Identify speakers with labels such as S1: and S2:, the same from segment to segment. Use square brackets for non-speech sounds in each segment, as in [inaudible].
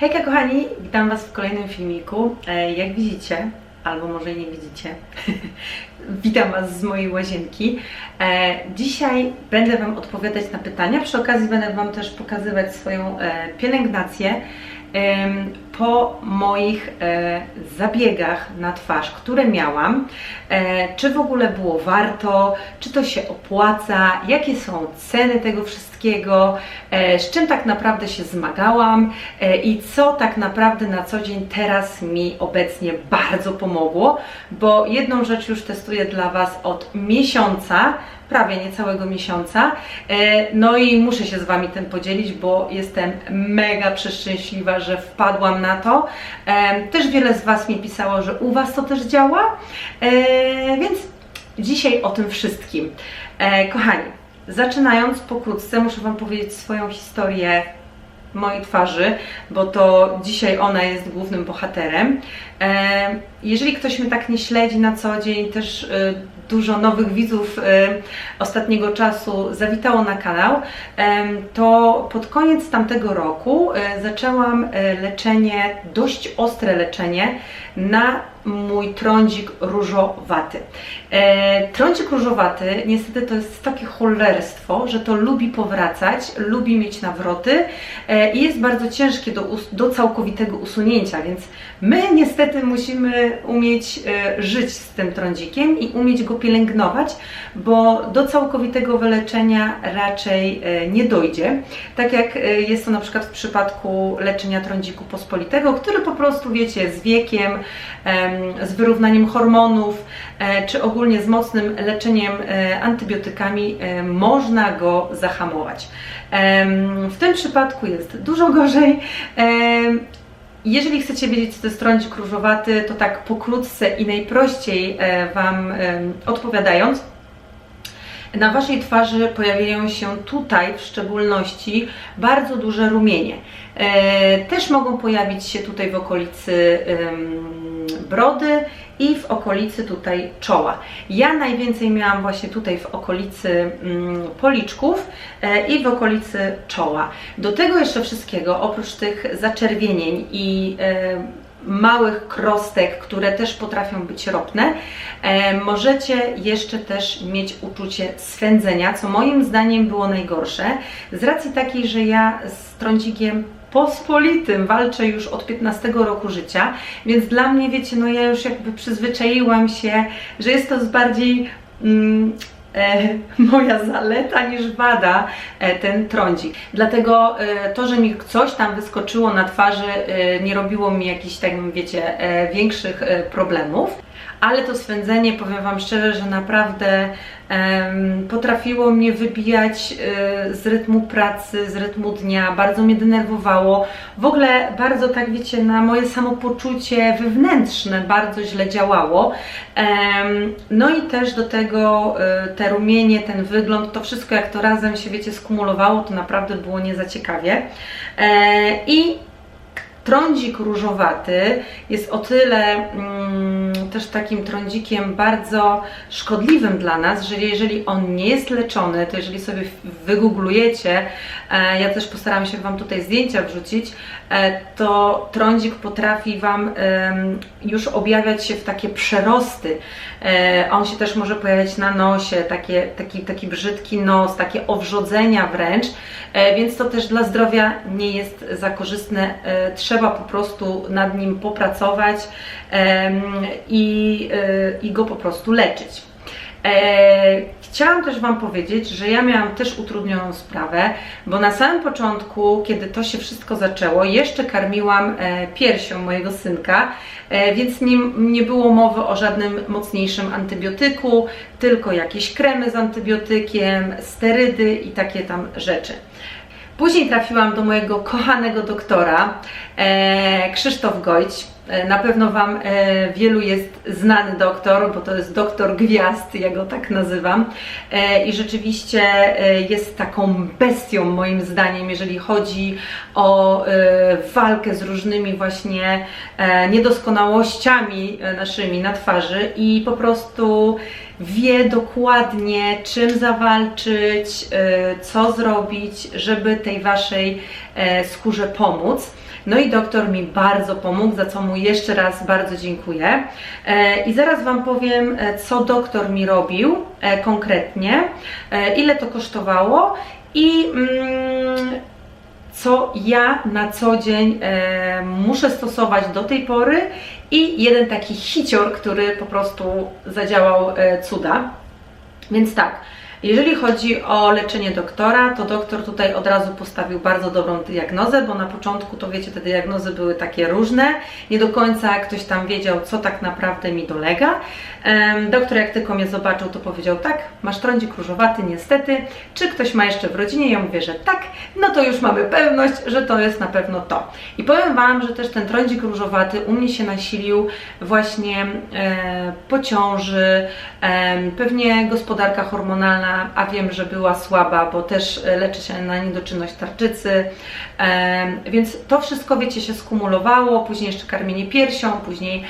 S1: Hejka kochani, witam Was w kolejnym filmiku. E, Jak widzicie, albo może nie widzicie, [laughs] witam Was z mojej łazienki. E, Dzisiaj będę Wam odpowiadać na pytania, przy okazji będę Wam też pokazywać swoją e, pielęgnację po moich e, zabiegach na twarz, które miałam. E, Czy w ogóle było warto, czy to się opłaca, jakie są ceny tego wszystkiego, e, z czym tak naprawdę się zmagałam i co tak naprawdę na co dzień teraz mi obecnie bardzo pomogło, bo jedną rzecz już testuję dla Was od miesiąca, prawie niecałego miesiąca. No i muszę się z Wami tym podzielić, bo jestem mega przeszczęśliwa, że wpadłam na to. E, Też wiele z Was mi pisało, że u Was to też działa, E, więc dzisiaj o tym wszystkim. E, Kochani, zaczynając pokrótce, muszę Wam powiedzieć swoją historię mojej twarzy, bo to dzisiaj ona jest głównym bohaterem. E, Jeżeli ktoś mnie tak nie śledzi na co dzień, też e, dużo nowych widzów e, ostatniego czasu zawitało na kanał, to pod koniec tamtego roku e, zaczęłam e, leczenie, dość ostre leczenie na mój trądzik różowaty. E, trądzik różowaty niestety to jest takie cholerstwo, że to lubi powracać, lubi mieć nawroty e, i jest bardzo ciężkie do, do całkowitego usunięcia, więc my niestety musimy umieć e, żyć z tym trądzikiem i umieć go pielęgnować, bo do całkowitego wyleczenia raczej e, nie dojdzie. Tak jak e, jest to na przykład w przypadku leczenia trądziku pospolitego, który po prostu wiecie z wiekiem, em, z wyrównaniem hormonów, czy ogólnie z mocnym leczeniem antybiotykami można go zahamować. W tym przypadku jest dużo gorzej. Jeżeli chcecie wiedzieć, co to jest trądzik różowaty, to tak pokrótce i najprościej e, Wam em, odpowiadając, na Waszej twarzy pojawiają się tutaj w szczególności bardzo duże rumienie. E, Też mogą pojawić się tutaj w okolicy brody i w okolicy tutaj czoła. Ja najwięcej miałam właśnie tutaj w okolicy mm, policzków e, i w okolicy czoła. Do tego jeszcze wszystkiego, oprócz tych zaczerwienień i e, małych krostek, które też potrafią być ropne, e, możecie jeszcze też mieć uczucie swędzenia, co moim zdaniem było najgorsze, z racji takiej, że ja z trądzikiem pospolitym walczę już od 15 roku życia, więc dla mnie, wiecie, no ja już jakby przyzwyczaiłam się, że jest to z bardziej mm, e, [laughs] moja zaleta niż wada e, ten trądzik. Dlatego e, to, że mi coś tam wyskoczyło na twarzy, e, nie robiło mi jakichś, tak wiecie, e, większych e, problemów. Ale to swędzenie, powiem Wam szczerze, że naprawdę em, potrafiło mnie wybijać e, z rytmu pracy, z rytmu dnia, bardzo mnie denerwowało. W ogóle bardzo tak, wiecie, na moje samopoczucie wewnętrzne bardzo źle działało. Em, no i też do tego e, te rumienie, ten wygląd, to wszystko jak to razem się, wiecie, skumulowało, to naprawdę było nie za ciekawie. E, I Trądzik różowaty jest o tyle mm, też takim trądzikiem bardzo szkodliwym dla nas, że jeżeli on nie jest leczony, to jeżeli sobie wygooglujecie, e, ja też postaram się Wam tutaj zdjęcia wrzucić, e, to trądzik potrafi Wam em, już objawiać się w takie przerosty. E, on się też może pojawiać na nosie, takie, taki, taki brzydki nos, takie owrzodzenia wręcz, e, więc to też dla zdrowia nie jest za korzystne. E, Trzeba po prostu nad nim popracować i, e, i go po prostu leczyć. E, chciałam też Wam powiedzieć, że ja miałam też utrudnioną sprawę, bo na samym początku, kiedy to się wszystko zaczęło, jeszcze karmiłam e, piersią mojego synka, więc nie, nie było mowy o żadnym mocniejszym antybiotyku, tylko jakieś kremy z antybiotykiem, sterydy i takie tam rzeczy. Później trafiłam do mojego kochanego doktora, e, Krzysztof Gojć. E, Na pewno Wam e, wielu jest znany doktor, bo to jest doktor gwiazd, ja go tak nazywam. E, I rzeczywiście e, jest taką bestią, moim zdaniem, jeżeli chodzi o e, walkę z różnymi właśnie e, niedoskonałościami e, naszymi na twarzy i po prostu wie dokładnie, czym zawalczyć, e, co zrobić, żeby tej Waszej e, skórze pomóc. No i doktor mi bardzo pomógł, za co mu jeszcze raz bardzo dziękuję. E, I zaraz Wam powiem, e, co doktor mi robił konkretnie, ile to kosztowało i mm, co ja na co dzień e, muszę stosować do tej pory i jeden taki hicior, który po prostu zadziałał e, cuda. Więc tak, jeżeli chodzi o leczenie doktora, to doktor tutaj od razu postawił bardzo dobrą diagnozę, bo na początku to wiecie, te diagnozy były takie różne, nie do końca ktoś tam wiedział, co tak naprawdę mi dolega. Doktor jak tylko mnie zobaczył, to powiedział tak, masz trądzik różowaty niestety, czy ktoś ma jeszcze w rodzinie? Ja mówię, że tak, no to już mamy pewność, że to jest na pewno to. I powiem Wam, że też ten trądzik różowaty u mnie się nasilił właśnie e, po ciąży, em, pewnie gospodarka hormonalna, a wiem, że była słaba, bo też e, leczy się na niedoczynność tarczycy, em, więc to wszystko, wiecie, się skumulowało, później jeszcze karmienie piersią, później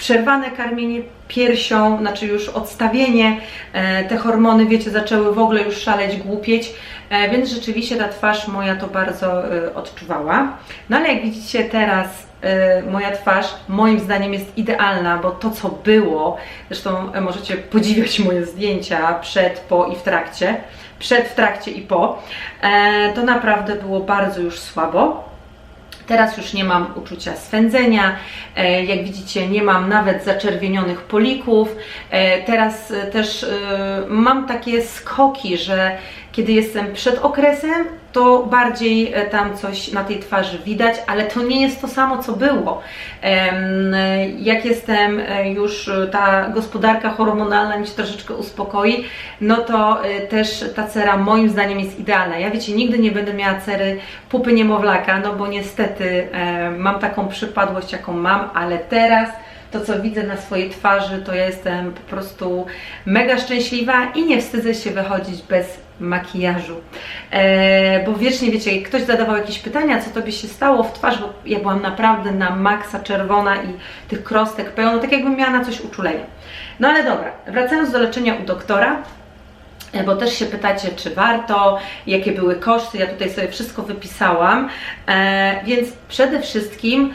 S1: przerwane karmienie piersią, znaczy już odstawienie, e, te hormony, wiecie, zaczęły w ogóle już szaleć, głupieć, e, więc rzeczywiście ta twarz moja to bardzo e, odczuwała. No ale jak widzicie teraz moja twarz moim zdaniem jest idealna, bo to co było, zresztą możecie podziwiać [laughs] moje zdjęcia przed, po i w trakcie, przed, w trakcie i po, to naprawdę było bardzo już słabo. Teraz już nie mam uczucia swędzenia, e, jak widzicie nie mam nawet zaczerwienionych polików. E, Teraz e, też mam takie skoki, że kiedy jestem przed okresem, to bardziej e, tam coś na tej twarzy widać, ale to nie jest to samo, co było. E, Jak jestem e, już, ta gospodarka hormonalna mi się troszeczkę uspokoi, no to też ta cera moim zdaniem jest idealna. Ja wiecie, nigdy nie będę miała cery pupy niemowlaka, no bo niestety mam taką przypadłość, jaką mam, ale teraz to, co widzę na swojej twarzy, to ja jestem po prostu mega szczęśliwa i nie wstydzę się wychodzić bez makijażu. E, bo wiecznie, wiecie, jak ktoś zadawał jakieś pytania, co to by się stało w twarz, bo ja byłam naprawdę na maksa czerwona i tych krostek pełno, tak jakbym miała na coś uczulenie. No ale dobra, wracając do leczenia u doktora, E, bo też się pytacie, czy warto, jakie były koszty. Ja tutaj sobie wszystko wypisałam. E, więc przede wszystkim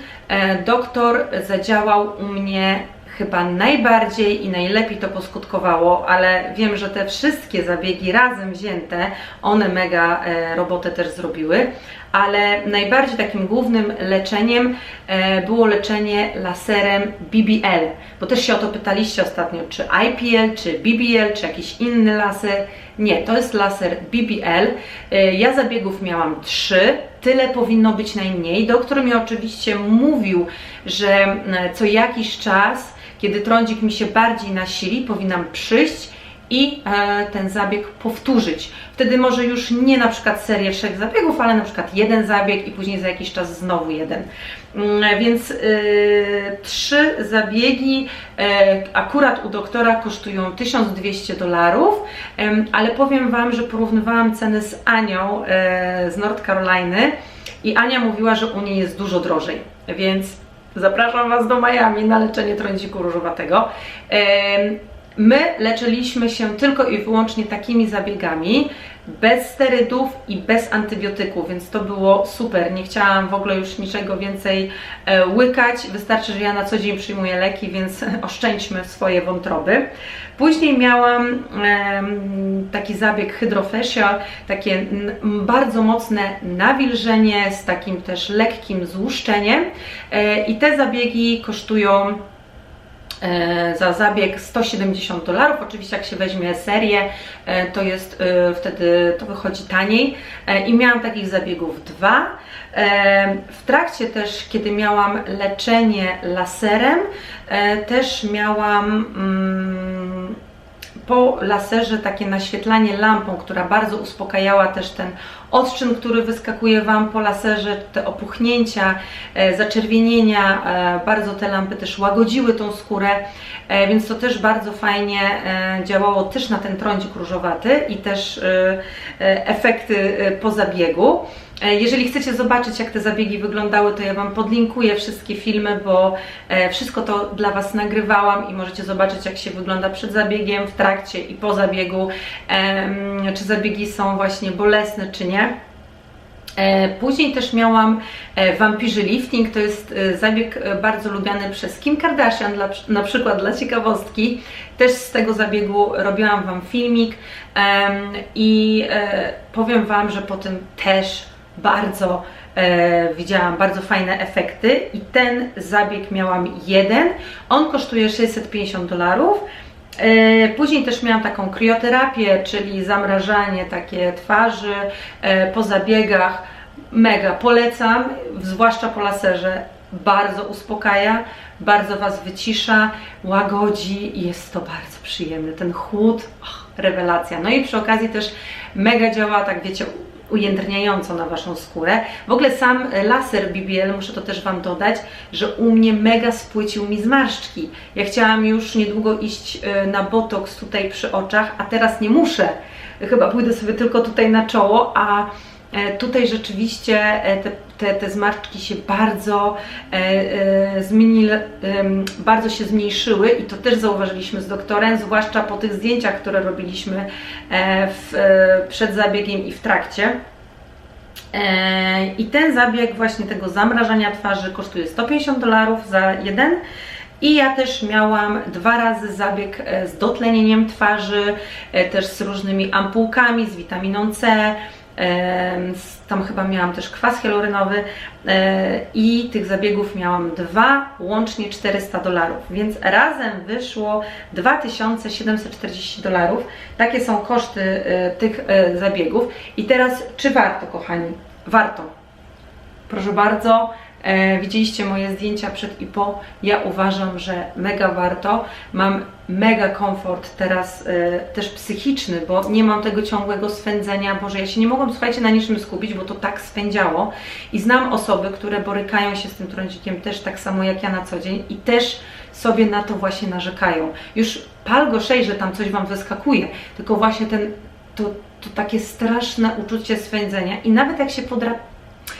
S1: doktor zadziałał u mnie chyba najbardziej i najlepiej to poskutkowało, ale wiem, że te wszystkie zabiegi razem wzięte, one mega e, robotę też zrobiły, ale najbardziej takim głównym leczeniem e, było leczenie laserem BBL, bo też się o to pytaliście ostatnio, czy IPL, czy BBL, czy jakiś inny laser. Nie, to jest laser BBL. E, Ja zabiegów miałam trzy, tyle powinno być najmniej. Doktor mi oczywiście mówił, że e, co jakiś czas, kiedy trądzik mi się bardziej nasili, powinnam przyjść i e, ten zabieg powtórzyć. Wtedy może już nie na przykład serię trzech zabiegów, ale na przykład jeden zabieg i później za jakiś czas znowu jeden. Mm, Więc y, trzy zabiegi e, akurat u doktora kosztują 1200 dolarów, ale powiem Wam, że porównywałam ceny z Anią e, z North Caroliny i Ania mówiła, że u niej jest dużo drożej, więc zapraszam Was do Miami na leczenie trądziku różowatego. My leczyliśmy się tylko i wyłącznie takimi zabiegami, bez sterydów i bez antybiotyków, więc to było super. Nie chciałam w ogóle już niczego więcej e, łykać. Wystarczy, że ja na co dzień przyjmuję leki, więc [laughs] oszczędźmy swoje wątroby. Później miałam taki zabieg hydrofacial, takie bardzo mocne nawilżenie z takim też lekkim złuszczeniem e, i te zabiegi kosztują za zabieg 170 dolarów. Oczywiście jak się weźmie serię, e, to jest e, wtedy to wychodzi taniej E, i miałam takich zabiegów dwa. E, W trakcie też, kiedy miałam leczenie laserem, e, też miałam mm, po laserze takie naświetlanie lampą, która bardzo uspokajała też ten odczyn, który wyskakuje Wam po laserze, te opuchnięcia, e, zaczerwienienia, e, bardzo te lampy też łagodziły tą skórę, e, więc to też bardzo fajnie działało też na ten trądzik różowaty i też efekty po zabiegu. E, Jeżeli chcecie zobaczyć, jak te zabiegi wyglądały, to ja Wam podlinkuję wszystkie filmy, bo e, wszystko to dla Was nagrywałam i możecie zobaczyć, jak się wygląda przed zabiegiem, w trakcie i po zabiegu, czy zabiegi są właśnie bolesne, czy nie. E, Później też miałam Vampire Lifting, to jest zabieg bardzo lubiany przez Kim Kardashian, na przykład dla ciekawostki. Też z tego zabiegu robiłam Wam filmik i powiem Wam, że po tym też bardzo e, widziałam bardzo fajne efekty i ten zabieg miałam jeden, on kosztuje 650 dolarów. E, Później też miałam taką krioterapię, czyli zamrażanie takie twarzy e, po zabiegach. Mega polecam, zwłaszcza po laserze. Bardzo uspokaja, bardzo Was wycisza, łagodzi i jest to bardzo przyjemne. Ten chłód, och, rewelacja. No i przy okazji też mega działa, tak wiecie, ujędrniająco na Waszą skórę. W ogóle sam laser BBL, muszę to też Wam dodać, że u mnie mega spłycił mi zmarszczki. Ja chciałam już niedługo iść e, na botoks tutaj przy oczach, a teraz nie muszę. Chyba pójdę sobie tylko tutaj na czoło, a tutaj rzeczywiście e, te, te, te zmarszczki się bardzo e, e, zmienili, em, bardzo się zmniejszyły i to też zauważyliśmy z doktorem, zwłaszcza po tych zdjęciach, które robiliśmy e, w, e, przed zabiegiem i w trakcie. E, I ten zabieg właśnie tego zamrażania twarzy kosztuje 150 dolarów za jeden. I ja też miałam dwa razy zabieg e, z dotlenieniem twarzy, e, też z różnymi ampułkami, z witaminą C. Tam chyba miałam też kwas hialuronowy e, i tych zabiegów miałam dwa, łącznie 400 dolarów, więc razem wyszło 2740 dolarów. Takie są koszty e, tych e, zabiegów. I teraz, czy warto, kochani? Warto. Proszę bardzo, widzieliście moje zdjęcia przed i po. Ja uważam, że mega warto. Mam mega komfort teraz e, też psychiczny, bo nie mam tego ciągłego swędzenia. Boże, ja się nie mogłam, słuchajcie, na niczym skupić, bo to tak swędziało. I znam osoby, które borykają się z tym trądzikiem też tak samo jak ja na co dzień i też sobie na to właśnie narzekają. Już pal gorzej, że tam coś Wam wyskakuje, tylko właśnie ten, to, to takie straszne uczucie swędzenia i nawet jak się podra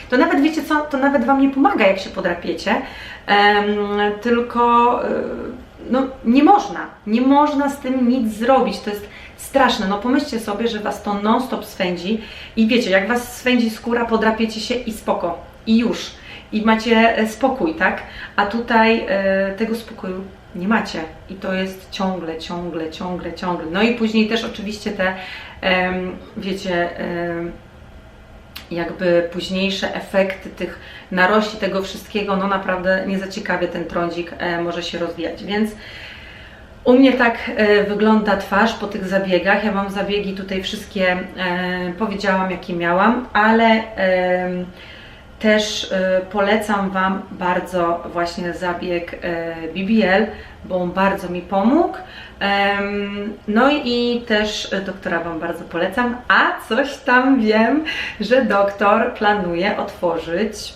S1: to nawet wiecie co, to nawet Wam nie pomaga, jak się podrapiecie, tylko y, no, nie można, nie można z tym nic zrobić, to jest straszne, no pomyślcie sobie, że Was to non-stop swędzi i wiecie, jak Was swędzi skóra, podrapiecie się i spoko, i już, i macie e, spokój, tak, a tutaj e, tego spokoju nie macie. I to jest ciągle, ciągle, ciągle, ciągle, no i później też oczywiście te, wiecie, jakby późniejsze efekty tych narości tego wszystkiego, no naprawdę nie za ciekawie ten trądzik e, może się rozwijać, więc u mnie tak e, wygląda twarz po tych zabiegach. Ja mam zabiegi tutaj wszystkie, e, powiedziałam jakie miałam, ale też polecam Wam bardzo właśnie zabieg BBL, bo on bardzo mi pomógł. No i też e, doktora Wam bardzo polecam, a coś tam wiem, że doktor planuje otworzyć,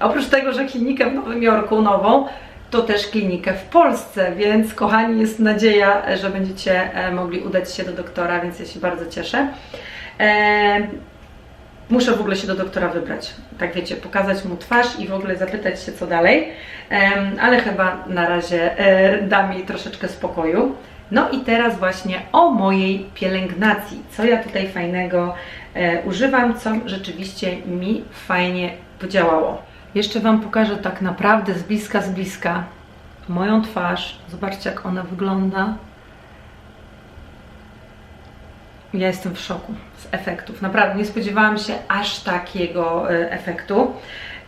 S1: oprócz tego, że klinikę w Nowym Jorku nową, to też klinikę w Polsce, więc kochani, jest nadzieja, e, że będziecie e, mogli udać się do doktora, więc ja się bardzo cieszę. Muszę w ogóle się do doktora wybrać. Tak wiecie, pokazać mu twarz i w ogóle zapytać się, co dalej. Ale chyba na razie e, da mi troszeczkę spokoju. No i teraz właśnie o mojej pielęgnacji. Co ja tutaj fajnego e, używam, co rzeczywiście mi fajnie podziałało. Jeszcze Wam pokażę tak naprawdę z bliska, z bliska moją twarz. Zobaczcie, jak ona wygląda. Ja jestem w szoku z efektów. Naprawdę nie spodziewałam się aż takiego e, efektu.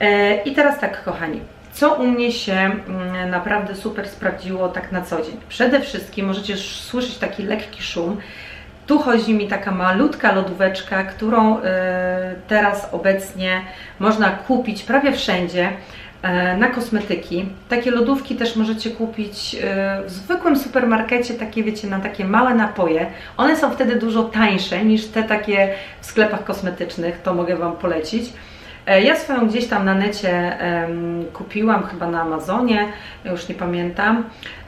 S1: E, I teraz tak, kochani, co u mnie się mm, naprawdę super sprawdziło tak na co dzień? Przede wszystkim możecie słyszeć taki lekki szum. Tu chodzi mi taka malutka lodóweczka, którą e, teraz obecnie można kupić prawie wszędzie na kosmetyki. Takie lodówki też możecie kupić e, w zwykłym supermarkecie, takie wiecie, na takie małe napoje. One są wtedy dużo tańsze niż te takie w sklepach kosmetycznych, to mogę Wam polecić. E, Ja swoją gdzieś tam na necie kupiłam, chyba na Amazonie, już nie pamiętam.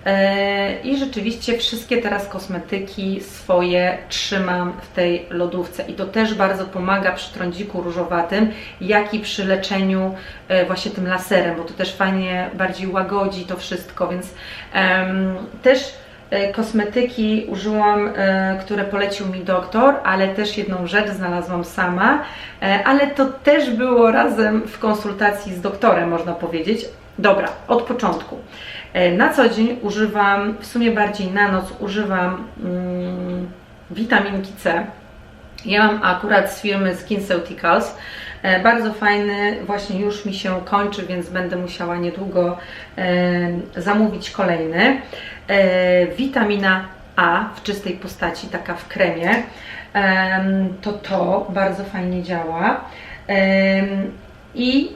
S1: E, I rzeczywiście wszystkie teraz kosmetyki swoje trzymam w tej lodówce i to też bardzo pomaga przy trądziku różowatym, jak i przy leczeniu e, właśnie tym laserem, bo to też fajnie bardziej łagodzi to wszystko, więc też kosmetyki użyłam, e, które polecił mi doktor, ale też jedną rzecz znalazłam sama, e, ale to też było razem w konsultacji z doktorem, można powiedzieć. Dobra, od początku. Na co dzień używam, w sumie bardziej na noc używam mm, witaminki C. Ja mam akurat z firmy SkinCeuticals. E, bardzo fajny, właśnie już mi się kończy, więc będę musiała niedługo e, zamówić kolejny. E, witamina A w czystej postaci, taka w kremie. To to bardzo fajnie działa. I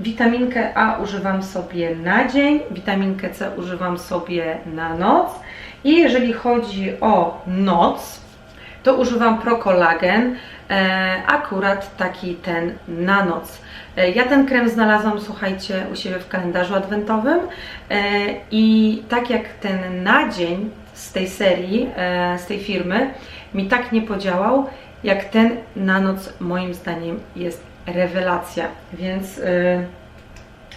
S1: Witaminkę A używam sobie na dzień, witaminkę C używam sobie na noc. I jeżeli chodzi o noc, to używam prokolagen, e, akurat taki ten na noc. E, ja ten krem znalazłam, słuchajcie, u siebie w kalendarzu adwentowym. E, i tak jak ten na dzień z tej serii, z tej firmy, mi tak nie podziałał, jak ten na noc moim zdaniem jest rewelacja, więc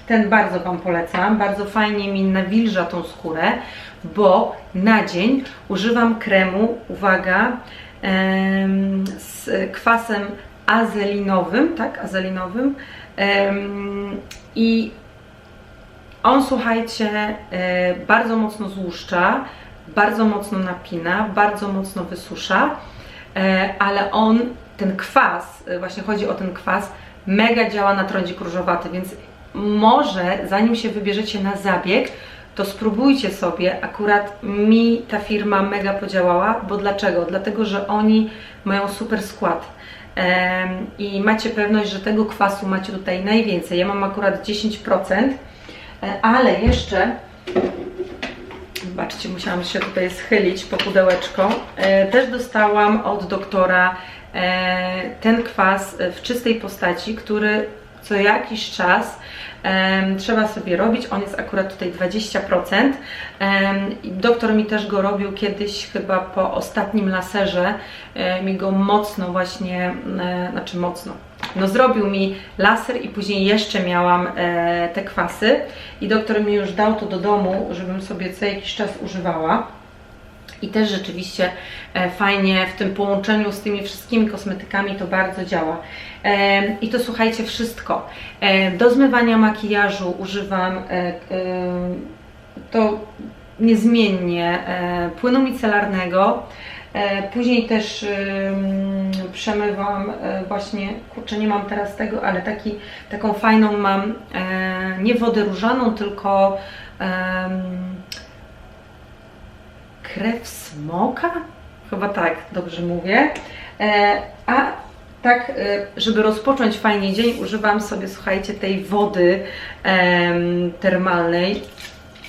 S1: ten bardzo Wam polecam, bardzo fajnie mi nawilża tą skórę, bo na dzień używam kremu, uwaga, z kwasem azelinowym, tak, azelinowym i on, słuchajcie, e, bardzo mocno złuszcza, bardzo mocno napina, bardzo mocno wysusza, e, ale on, ten kwas, e, właśnie chodzi o ten kwas, mega działa na trądzik różowaty, więc może zanim się wybierzecie na zabieg, to spróbujcie sobie. Akurat mi ta firma mega podziałała, bo dlaczego? Dlatego, że oni mają super skład. I macie pewność, że tego kwasu macie tutaj najwięcej. Ja mam akurat 10%, e, ale jeszcze Zobaczcie, musiałam się tutaj schylić po pudełeczko. E, też dostałam od doktora e, ten kwas w czystej postaci, który co jakiś czas trzeba sobie robić. On jest akurat tutaj 20%. Um, doktor mi też go robił kiedyś, chyba po ostatnim laserze. Um, mi go mocno właśnie, um, znaczy mocno, no zrobił mi laser i później jeszcze miałam e, te kwasy i doktor mi już dał to do domu, żebym sobie co jakiś czas używała. I też rzeczywiście e, fajnie w tym połączeniu z tymi wszystkimi kosmetykami to bardzo działa. I to słuchajcie, wszystko. Do zmywania makijażu używam e, to niezmiennie e, płynu micelarnego. Później też przemywam właśnie, kurczę nie mam teraz tego, ale taki, taką fajną mam, nie wodę różaną, tylko krew smoka? Chyba tak, dobrze mówię. A tak, y, żeby rozpocząć fajnie dzień, używam sobie, słuchajcie, tej wody termalnej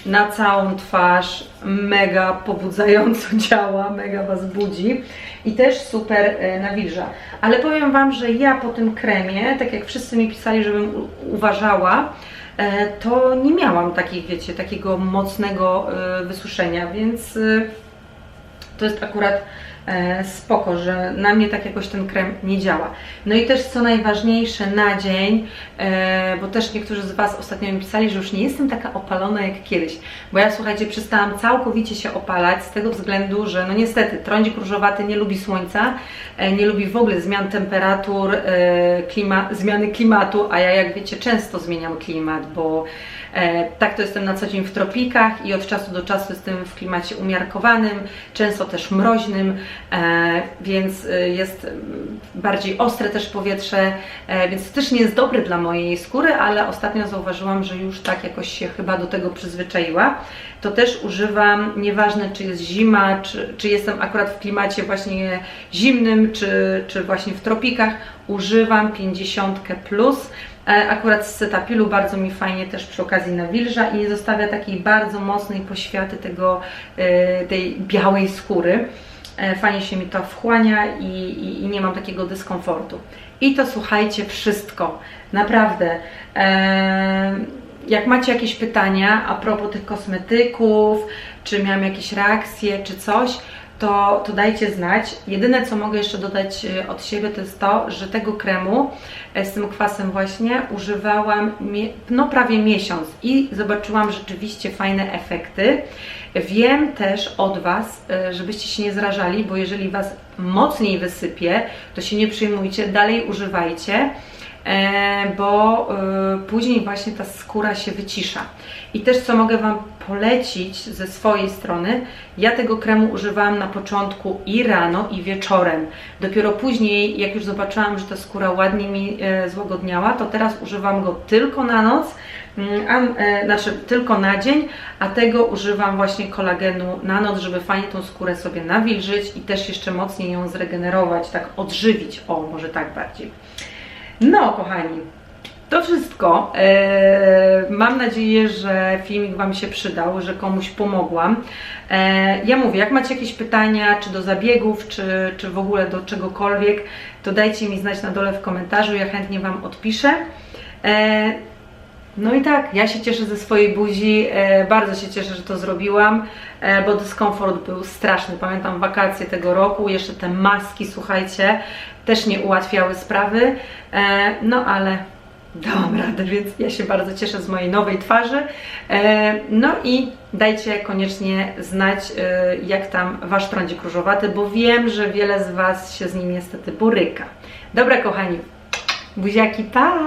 S1: na całą twarz, mega pobudzająco [laughs] działa, mega Was budzi i też super e, nawilża. Ale powiem Wam, że ja po tym kremie, tak jak wszyscy mi pisali, żebym uważała, e, to nie miałam takich, wiecie, takiego mocnego e, wysuszenia, więc to jest akurat E, spoko, że na mnie tak jakoś ten krem nie działa. No i też co najważniejsze na dzień, e, bo też niektórzy z Was ostatnio mi pisali, że już nie jestem taka opalona jak kiedyś, bo ja słuchajcie, przestałam całkowicie się opalać z tego względu, że no niestety trądzik różowaty nie lubi słońca, e, nie lubi w ogóle zmian temperatur, klima, zmiany klimatu, a ja jak wiecie często zmieniam klimat, bo tak to jestem na co dzień w tropikach i od czasu do czasu jestem w klimacie umiarkowanym, często też mroźnym, E, więc e, jest bardziej ostre też powietrze, e, więc też nie jest dobre dla mojej skóry, ale ostatnio zauważyłam, że już tak jakoś się chyba do tego przyzwyczaiła. To też używam, nieważne czy jest zima, czy, czy jestem akurat w klimacie właśnie zimnym, czy, czy właśnie w tropikach, używam 50 plus. Akurat z cetapilu bardzo mi fajnie też przy okazji nawilża i nie zostawia takiej bardzo mocnej poświaty tego, tej białej skóry. E, fajnie się mi to wchłania i, i, i nie mam takiego dyskomfortu. I to słuchajcie, wszystko. Naprawdę. E, jak macie jakieś pytania a propos tych kosmetyków, czy miałam jakieś reakcje, czy coś, to, to dajcie znać. Jedyne co mogę jeszcze dodać e, od siebie to jest to, że tego kremu e, z tym kwasem właśnie używałam no prawie miesiąc i zobaczyłam rzeczywiście fajne efekty. Wiem też od Was, e, żebyście się nie zrażali, bo jeżeli Was mocniej wysypie, to się nie przejmujcie, dalej używajcie bo e, później właśnie ta skóra się wycisza. I też co mogę Wam polecić ze swojej strony, ja tego kremu używałam na początku i rano, i wieczorem. Dopiero później, jak już zobaczyłam, że ta skóra ładnie mi e, złagodniała, to teraz używam go tylko na noc, mm, a, e, znaczy tylko na dzień, a tego używam właśnie kolagenu na noc, żeby fajnie tą skórę sobie nawilżyć i też jeszcze mocniej ją zregenerować, tak odżywić, o może tak bardziej. No, kochani, to wszystko. Eee, mam nadzieję, że filmik Wam się przydał, że komuś pomogłam. Eee, ja mówię, jak macie jakieś pytania, czy do zabiegów, czy, czy w ogóle do czegokolwiek, to dajcie mi znać na dole w komentarzu, ja chętnie Wam odpiszę. No i tak, ja się cieszę ze swojej buzi, e, bardzo się cieszę, że to zrobiłam, e, bo dyskomfort był straszny. Pamiętam wakacje tego roku, jeszcze te maski, słuchajcie, też nie ułatwiały sprawy, e, no ale dałam radę, [laughs] więc ja się bardzo cieszę z mojej nowej twarzy. No i dajcie koniecznie znać, jak tam Wasz trądzik różowaty, bo wiem, że wiele z Was się z nim niestety boryka. Dobra, kochani, buziaki, pa!